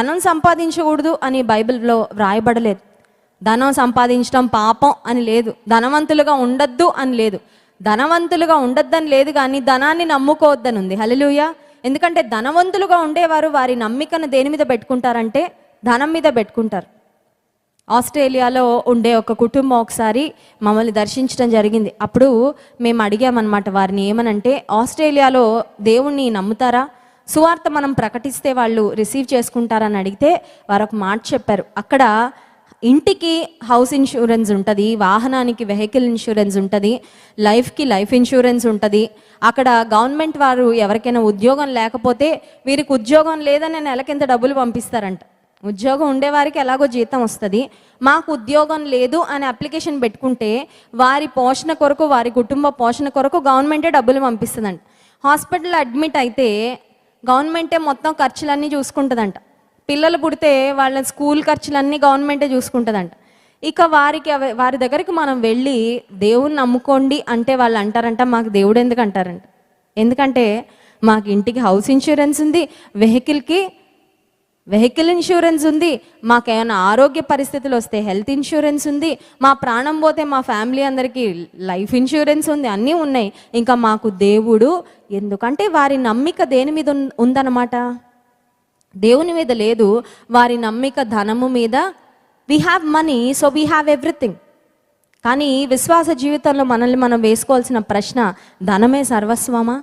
ధనం సంపాదించకూడదు అని బైబిల్లో వ్రాయబడలేదు. ధనం సంపాదించడం పాపం అని లేదు. ధనవంతులుగా ఉండొద్దు అని లేదు. ధనవంతులుగా ఉండొద్దని లేదు కానీ ధనాన్ని నమ్ముకోవద్దని ఉంది హల్లెలూయా. ఎందుకంటే ధనవంతులుగా ఉండేవారు వారి నమ్మికను దేని మీద పెట్టుకుంటారంటే ధనం మీద పెట్టుకుంటారు. ఆస్ట్రేలియాలో ఉండే ఒక కుటుంబం ఒకసారి మమ్మల్ని దర్శించడం జరిగింది. అప్పుడు మేము అడిగామన్నమాట వారిని ఏమనంటే ఆస్ట్రేలియాలో దేవుణ్ణి నమ్ముతారా? సువార్త మనం ప్రకటిస్తే వాళ్ళు రిసీవ్ చేసుకుంటారని అడిగితే వారు ఒక మాట చెప్పారు. అక్కడ ఇంటికి హౌస్ ఇన్సూరెన్స్ ఉంటుంది వాహనానికి వెహికల్ ఇన్సూరెన్స్ ఉంటుంది లైఫ్కి లైఫ్ ఇన్సూరెన్స్ ఉంటుంది. అక్కడ గవర్నమెంట్ వారు ఎవరికైనా ఉద్యోగం లేకపోతే వీరికి ఉద్యోగం లేదని నెలకింత డబ్బులు పంపిస్తారంట. ఉద్యోగం ఉండేవారికి ఎలాగో జీతం వస్తుంది. మాకు ఉద్యోగం లేదు అని అప్లికేషన్ పెట్టుకుంటే వారి పోషణ కొరకు వారి కుటుంబ పోషణ కొరకు గవర్నమెంటే డబ్బులు పంపిస్తుందంట. హాస్పిటల్ అడ్మిట్ అయితే గవర్నమెంటే మొత్తం ఖర్చులన్నీ చూసుకుంటుందంట. పిల్లలు పుడితే వాళ్ళ స్కూల్ ఖర్చులన్నీ గవర్నమెంటే చూసుకుంటుందంట. ఇక వారికి అవ- వారి దగ్గరికి మనం వెళ్ళి దేవుణ్ణి నమ్ముకోండి అంటే వాళ్ళు అంటారంట మాకు దేవుడు ఎందుకు అంటారంట. ఎందుకంటే మాకు ఇంటికి హౌస్ ఇన్సూరెన్స్ ఉంది వెహికల్కి వెహికల్ ఇన్సూరెన్స్ ఉంది మాకేమైనా ఆరోగ్య పరిస్థితులు వస్తే హెల్త్ ఇన్సూరెన్స్ ఉంది మా ప్రాణం పోతే మా ఫ్యామిలీ అందరికీ లైఫ్ ఇన్సూరెన్స్ ఉంది అన్నీ ఉన్నాయి. ఇంకా మాకు దేవుడు ఎందుకంటే వారి నమ్మిక దేని మీద ఉన్- ఉందన్నమాట? దేవుని మీద లేదు వారి నమ్మిక ధనము మీద. We have money so we have everything కానీ విశ్వాస జీవితంలో మనల్ని మనం వేసుకోవాల్సిన ప్రశ్న ధనమే సర్వస్వమా?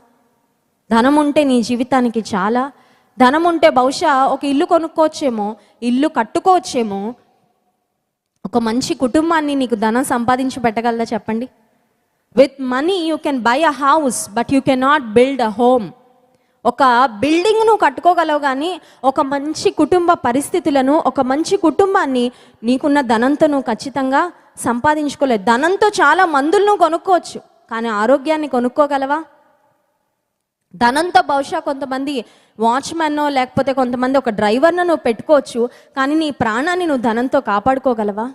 ధనం ఉంటే నీ జీవితానికి చాలా ధనం ఉంటే బహుశా ఒక ఇల్లు కొనుక్కోవచ్చేమో ఇల్లు కట్టుకోవచ్చేమో. ఒక మంచి కుటుంబాన్ని నీకు ధనం సంపాదించి పెట్టగలదా చెప్పండి? With money you can buy a house but you can not build a home ఒక బిల్డింగ్ నువ్వు కట్టుకోగలవు కానీ ఒక మంచి కుటుంబ పరిస్థితులను ఒక మంచి కుటుంబాన్ని నీకున్న ధనంతో నువ్వు ఖచ్చితంగా సంపాదించుకోలేదు ధనంతో చాలా మందులను కొనుక్కోవచ్చు కానీ ఆరోగ్యాన్ని కొనుక్కోగలవా? ధనంతో బహుశా కొంతమంది వాచ్మెన్నో లేకపోతే కొంతమంది ఒక డ్రైవర్ను నువ్వు పెట్టుకోవచ్చు కానీ నీ ప్రాణాన్ని నువ్వు ధనంతో కాపాడుకోగలవా?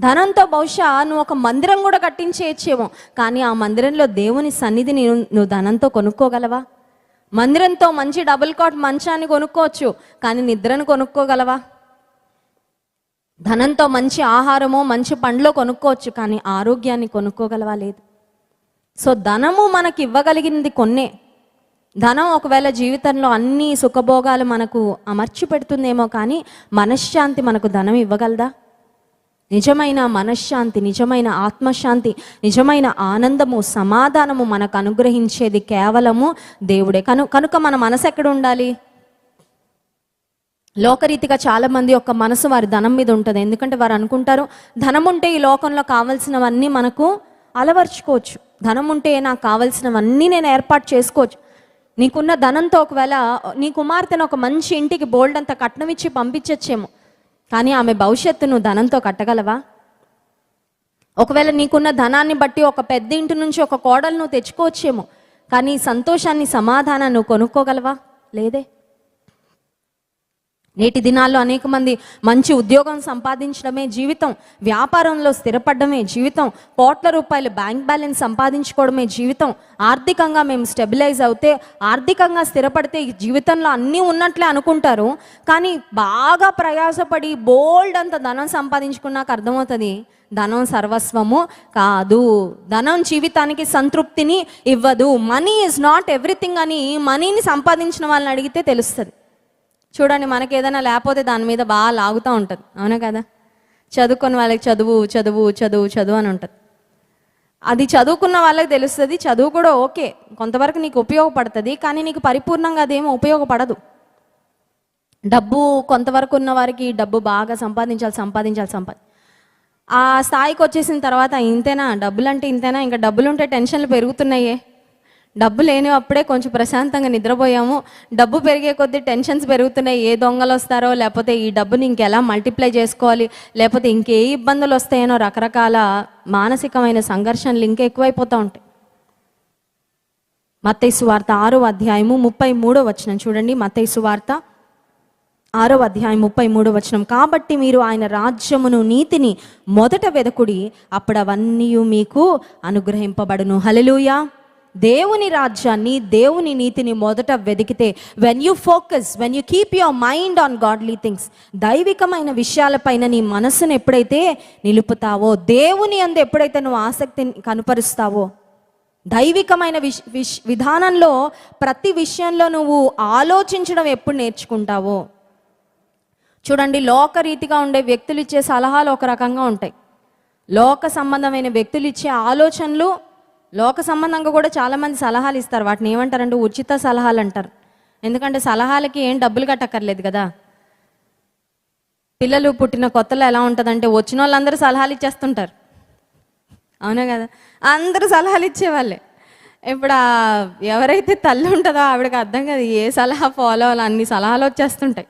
ధనంతో బహుశా నువ్వు ఒక మందిరం కూడా కట్టించేయచ్చేమో కానీ ఆ మందిరంలో దేవుని సన్నిధిని నువ్వు- నువ్వు ధనంతో కొనుక్కోగలవా? మందిరంతో మంచి డబుల్ కాట్ మంచాన్ని కొనుక్కోవచ్చు కానీ నిద్రను కొనుక్కోగలవా? ధనంతో మంచి ఆహారమో మంచి పండ్లో కొనుక్కోవచ్చు కానీ ఆరోగ్యాన్ని కొనుక్కోగలవా లేదు? సో ధనము మనకి ఇవ్వగలిగింది కొన్నే. ధనం ఒకవేళ జీవితంలో అన్ని సుఖభోగాలు మనకు అమర్చి పెడుతుందేమో కానీ మనశ్శాంతి మనకు ధనం ఇవ్వగలదా? నిజమైన మనశ్శాంతి నిజమైన ఆత్మశాంతి నిజమైన ఆనందము సమాధానము మనకు అనుగ్రహించేది కేవలము దేవుడే. కను కనుక మన మనసు ఎక్కడ ఉండాలి? లోకరీతిగా చాలామంది యొక్క మనసు వారి ధనం మీద ఉంటుంది. ఎందుకంటే వారు అనుకుంటారు ధనం ఉంటే ఈ లోకంలో కావలసినవన్నీ మనకు అలవర్చుకోవచ్చు. ధనం ఉంటే నాకు కావలసినవన్నీ నేను ఏర్పాటు చేసుకోవచ్చు. నీకున్న ధనంతో ఒకవేళ నీ కుమార్తెను ఒక మంచి ఇంటికి బోల్డ్ అంత కట్నం ఇచ్చి పంపించచ్చేమో. కానీ ఆమె భవిష్యత్తు నువ్వు ధనంతో కట్టగలవా? ఒకవేళ నీకున్న ధనాన్ని బట్టి ఒక పెద్ద ఇంటి నుంచి ఒక కోడలు నువ్వు తెచ్చుకోవచ్చేమో. కానీ సంతోషాన్ని సమాధానాన్ని నువ్వు కొనుక్కోగలవా? లేదే. నేటి దినాల్లో అనేక మంది మంచి ఉద్యోగం సంపాదించడమే జీవితం వ్యాపారంలో స్థిరపడమే జీవితం కోట్ల రూపాయలు బ్యాంక్ బ్యాలెన్స్ సంపాదించుకోవడమే జీవితం. ఆర్థికంగా మేము స్టెబిలైజ్ అవుతే ఆర్థికంగా స్థిరపడితే జీవితంలో అన్నీ ఉన్నట్లే అనుకుంటారు. కానీ బాగా ప్రయాసపడి బోల్డ్ అంత ధనం సంపాదించుకున్నాక అర్థమవుతుంది ధనం సర్వస్వము కాదు. ధనం జీవితానికి సంతృప్తిని ఇవ్వదు. మనీ ఈజ్ నాట్ ఎవ్రీథింగ్ అని మనీని సంపాదించిన వాళ్ళని అడిగితే తెలుస్తుంది. చూడండి మనకి ఏదైనా లేకపోతే దాని మీద బాగా లాగుతూ ఉంటుంది. అవునా కదా? చదువుకున్న వాళ్ళకి చదువు చదువు చదువు చదువు అని ఉంటుంది. అది చదువుకున్న వాళ్ళకి తెలుస్తుంది చదువు కూడా ఓకే. కొంతవరకు నీకు ఉపయోగపడుతుంది కానీ నీకు పరిపూర్ణంగా అదేమో ఉపయోగపడదు. డబ్బు కొంతవరకు ఉన్న వారికి డబ్బు బాగా సంపాదించాలి సంపాదించాలి సంపాది ఆ స్థాయికి వచ్చేసిన తర్వాత ఇంతేనా? డబ్బులు అంటే ఇంతేనా? ఇంకా డబ్బులు ఉంటే టెన్షన్లు పెరుగుతున్నాయే. డబ్బు లేని అప్పుడే కొంచెం ప్రశాంతంగా నిద్రపోయాము. డబ్బు పెరిగే కొద్దీ టెన్షన్స్ పెరుగుతున్నాయి. ఏ దొంగలు వస్తారో లేకపోతే ఈ డబ్బుని ఇంకెలా మల్టిప్లై చేసుకోవాలి లేకపోతే ఇంకే ఇబ్బందులు వస్తాయనో రకరకాల మానసికమైన సంఘర్షణలు ఇంకా ఎక్కువైపోతూ ఉంటాయి. మత్తైసు వార్త ఆరో అధ్యాయము ముప్పై మూడో వచనం చూడండి. మత్తైసు వార్త ఆరో అధ్యాయం ముప్పై మూడో వచనం. కాబట్టి మీరు ఆయన రాజ్యమును నీతిని మొదట వెదకుడి. అప్పుడు అవన్నీ మీకు అనుగ్రహింపబడును. హలలుయా దేవుని రాజ్యాన్ని దేవుని నీతిని మొదట వెదికితే when you focus when you keep your mind on godly things దైవికమైన విషయాలపైన నీ మనసును ఎప్పుడైతే నిలుపుతావో దేవుని అందు ఎప్పుడైతే నువ్వు ఆసక్తిని కనుపరుస్తావో దైవికమైన విష్ విష్ విధానంలో ప్రతి విషయంలో నువ్వు ఆలోచించడం ఎప్పుడు నేర్చుకుంటావో. చూడండి లోకరీతిగా ఉండే వ్యక్తులు ఇచ్చే సలహాలు ఒక రకంగా ఉంటాయి. లోక సంబంధమైన వ్యక్తులు ఇచ్చే ఆలోచనలు లోక సంబంధంగా కూడా చాలామంది సలహాలు ఇస్తారు. వాటిని ఏమంటారంటే ఉచిత సలహాలు అంటారు. ఎందుకంటే సలహాలకి ఏం డబ్బులు కట్టక్కర్లేదు కదా. పిల్లలు పుట్టిన కొత్తలో ఎలా ఉంటుందంటే వచ్చిన వాళ్ళందరూ సలహాలు ఇచ్చేస్తుంటారు. అవునా కదా? అందరూ సలహాలు ఇచ్చేవాళ్ళే. ఇప్పుడు ఎవరైతే తల్లి ఉంటుందో ఆవిడకి అర్థం కదా ఏ సలహా ఫాలో అవ్వాలి అన్ని సలహాలు వచ్చేస్తుంటాయి.